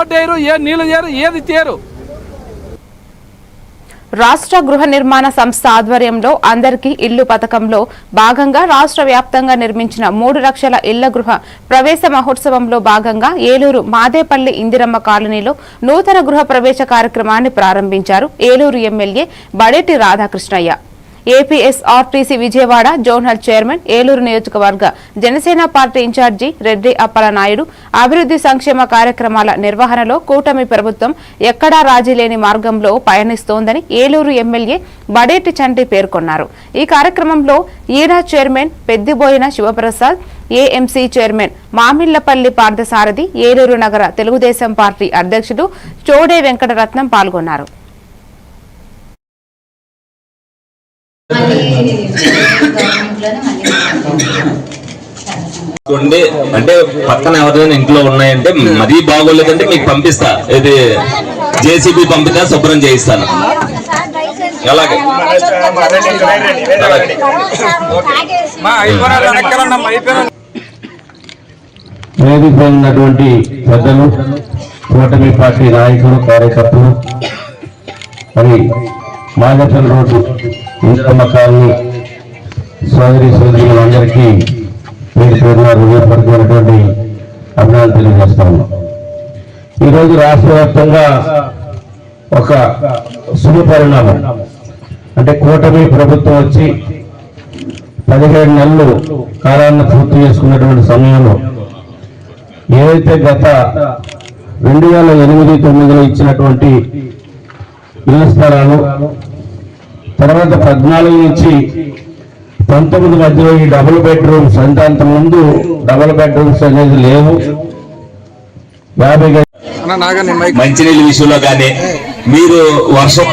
ఏ చేయరు ఏది చేయరు రాష్ట్ర గృహ నిర్మాణ సంస్థ ఆధ్వర్యంలో అందరికీ ఇల్లు పథకంలో భాగంగా రాష్ట్ర వ్యాప్తంగా నిర్మించిన మూడు లక్షల ఇళ్ళ గృహ ప్రవేశ మహోత్సవంలో భాగంగా ఏలూరు మాదేపల్లి ఇందిరమ్మ కాలనీలో నూతన గృహ ప్రవేశ కార్యక్రమాన్ని ప్రారంభించారు Eluru MLA Badeti Radhakrishnayya. APSRTC Vijayawada zonal chairman Eluru నియోజకవర్గ జనసేన పార్టీ ఇన్ఛార్జి రెడ్డి అప్పలనాయుడు అభివృద్ధి సంక్షేమ కార్యక్రమాల నిర్వహణలో కూటమి ప్రభుత్వం ఎక్కడా రాజీ లేని మార్గంలో పయనిస్తోందని ఏలూరు ఎమ్మెల్యే బడేటి చంటి పేర్కొన్నారు. ఈ కార్యక్రమంలో ఈడా chairman Peddiboyina Sivaprasad AMC chairman Mamillapalli Parthasarathi Eluru నగర తెలుగుదేశం పార్టీ అధ్యక్షుడు చోడే వెంకటరత్నం పాల్గొన్నారు. అంటే పక్కన ఎవరైనా ఇంట్లో ఉన్నాయంటే మరీ బాగోలేదంటే మీకు పంపిస్తా. ఇది జేసీబీ పంపిస్తా శుభ్రం చేయిస్తాను. అలాగే. అలాగే. వేదిక ఉన్నటువంటి పెద్దలు కూటమి పార్టీ నాయకులు కార్యకర్తలు మరి మాదపల్లి రోడ్డు ఇందిరమ్మ కాలనీ సోదరి సోదరులు అందరికీ పేరు పేరున హృదయపడుతున్నటువంటి అభినందనలు తెలియజేస్తాను. ఈరోజు రాష్ట్ర వ్యాప్తంగా ఒక శుభ పరిణామం. అంటే కూటమి ప్రభుత్వం వచ్చి పదిహేడు నెలలు కాలాన్ని పూర్తి చేసుకున్నటువంటి సమయంలో ఏదైతే గత రెండు వేల ఎనిమిది తొమ్మిదిలో ఇచ్చినటువంటి స్థలాలు తర్వాత పద్నాలుగు నుంచి పంతొమ్మిది మధ్యలో ఈ డబుల్ బెడ్రూమ్స్ అంటే అంత ముందు డబుల్ బెడ్రూమ్స్ అనేది లేవు. యాభై మంచినీళ్ళ విషయంలో కానీ మీరు వర్షం